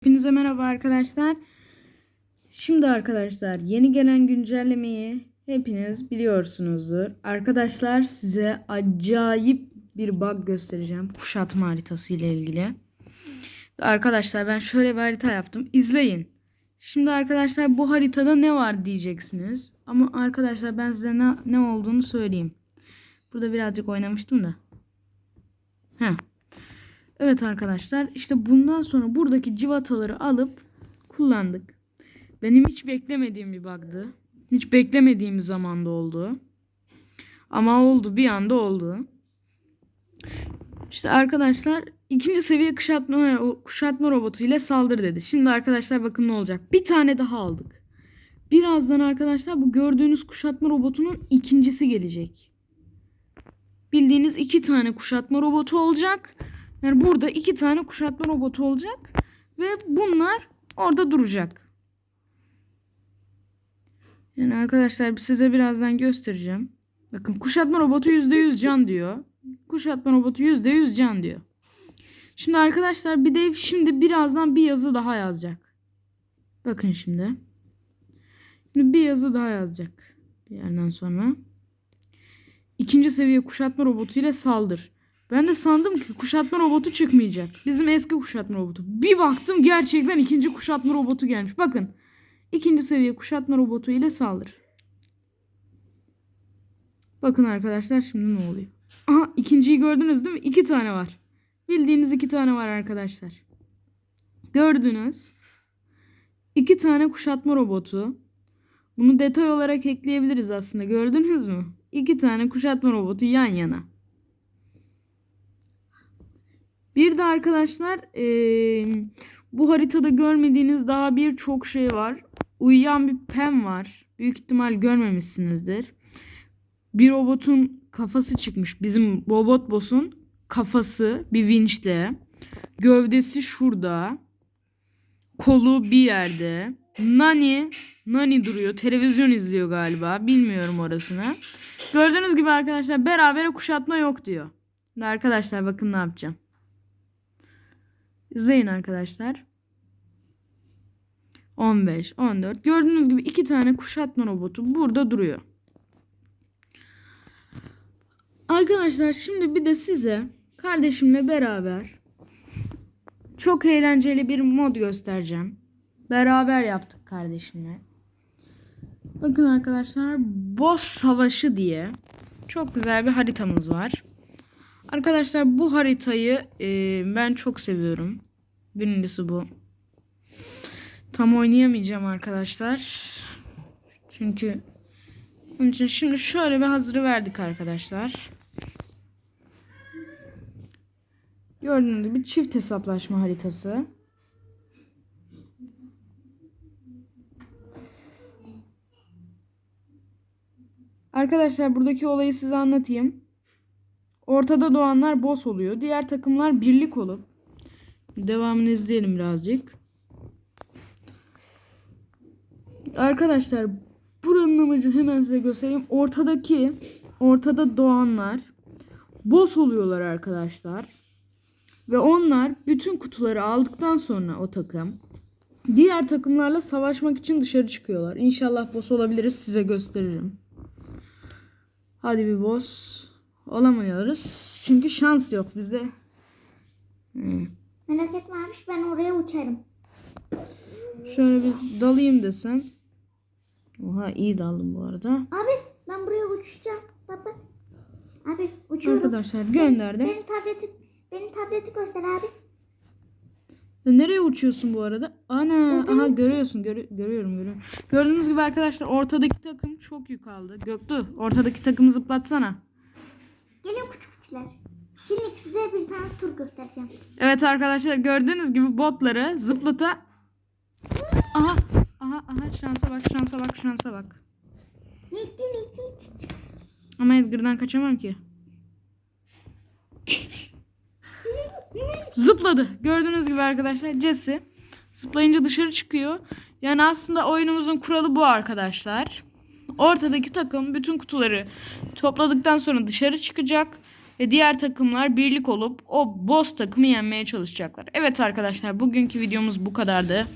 Hepinize merhaba arkadaşlar. Şimdi arkadaşlar yeni gelen güncellemeyi hepiniz biliyorsunuzdur. Arkadaşlar size acayip bir bug göstereceğim kuşatma haritası ile ilgili. Arkadaşlar ben şöyle bir harita yaptım. İzleyin. Şimdi arkadaşlar bu haritada ne var diyeceksiniz. Ama arkadaşlar ben size ne, ne olduğunu söyleyeyim. Burada birazcık oynamıştım da. Heh. Evet arkadaşlar işte bundan sonra buradaki civataları alıp kullandık. Benim hiç beklemediğim bir bug'dı. Hiç beklemediğim zamanda oldu. Ama oldu bir anda oldu. İşte arkadaşlar ikinci seviye kuşatma, kuşatma robotu ile saldır dedi. Şimdi arkadaşlar bakın ne olacak. Bir tane daha aldık. Birazdan arkadaşlar bu gördüğünüz kuşatma robotunun ikincisi gelecek. Bildiğiniz iki tane kuşatma robotu olacak. Yani burada iki tane kuşatma robotu olacak ve bunlar orada duracak. Yani arkadaşlar size birazdan göstereceğim. Bakın kuşatma robotu %100 can diyor. Kuşatma robotu %100 can diyor. Şimdi arkadaşlar bir de şimdi birazdan bir yazı daha yazacak. Bakın şimdi. Şimdi bir yazı daha yazacak. Bir yerden sonra. İkinci seviye kuşatma robotu ile saldır. Ben de sandım ki kuşatma robotu çıkmayacak. Bizim eski kuşatma robotu. Bir baktım gerçekten ikinci kuşatma robotu gelmiş. Bakın. ikinci seviye kuşatma robotu ile saldır. Bakın arkadaşlar şimdi ne oluyor. Aha ikinciyi gördünüz değil mi? İki tane var. Bildiğiniz iki tane var arkadaşlar. Gördünüz. İki tane kuşatma robotu. Bunu detay olarak ekleyebiliriz aslında. Gördünüz mü? İki tane kuşatma robotu yan yana. Bir de arkadaşlar eee, bu haritada görmediğiniz daha birçok şey var. Uyuyan bir pen var. Büyük ihtimal görmemişsinizdir. Bir robotun kafası çıkmış. Bizim robot boss'un kafası bir vinçte. Gövdesi şurada. Kolu bir yerde. Nani Nani duruyor. Televizyon izliyor galiba. Bilmiyorum orasını. Gördüğünüz gibi arkadaşlar berabere kuşatma yok diyor. Arkadaşlar bakın ne yapacağım. İzleyin arkadaşlar. 15, 14. Gördüğünüz gibi iki tane kuşatma robotu burada duruyor. Arkadaşlar şimdi bir de size kardeşimle beraber çok eğlenceli bir mod göstereceğim. Beraber yaptık kardeşimle. Bakın arkadaşlar boss savaşı diye çok güzel bir haritamız var. Arkadaşlar bu haritayı e, ben çok seviyorum. Birincisi bu. Tam oynayamayacağım arkadaşlar. Çünkü onun için şimdi şöyle bir hazırı verdik arkadaşlar. Gördüğünüz gibi çift hesaplaşma haritası. Arkadaşlar buradaki olayı size anlatayım. Ortada doğanlar boss oluyor. Diğer takımlar birlik olup devamını izleyelim birazcık. Arkadaşlar buranın amacı hemen size göstereyim. Ortadaki ortada doğanlar boss oluyorlar arkadaşlar. Ve onlar bütün kutuları aldıktan sonra o takım diğer takımlarla savaşmak için dışarı çıkıyorlar. İnşallah boss olabiliriz size gösteririm. Hadi bir boss olamıyoruz. Çünkü şans yok bizde. Hmm. Merak etme abi ben oraya uçarım. Şöyle bir dalayım desem. Oha iyi daldım bu arada. Abi ben buraya uçacağım. Baba. Abi uçuyorum. Arkadaşlar gönderdim. Benim tableti benim tableti göster abi. E, Nereye uçuyorsun bu arada? Ana, aha görüyorsun, görü- görüyorum, görüyorum. Gördüğünüz gibi arkadaşlar ortadaki takım çok yük aldı. Göktuğ, ortadaki takımı zıplatsana. Gelin küçük kuşlar. Şimdi size bir tane tur göstereceğim. Evet arkadaşlar gördüğünüz gibi botları zıplata. Aha, aha, aha şansa bak, şansa bak, şansa bak. Nik nik nik. Ama Edgar'dan kaçamam ki. Zıpladı. Gördüğünüz gibi arkadaşlar Jesse zıplayınca dışarı çıkıyor. Yani aslında oyunumuzun kuralı bu arkadaşlar. Ortadaki takım bütün kutuları topladıktan sonra dışarı çıkacak ve diğer takımlar birlik olup o boss takımı yenmeye çalışacaklar. Evet arkadaşlar bugünkü videomuz bu kadardı.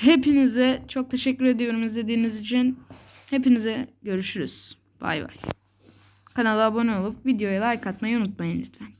Hepinize çok teşekkür ediyorum izlediğiniz için. Hepinize görüşürüz. Bay bay. Kanala abone olup videoya like atmayı unutmayın lütfen.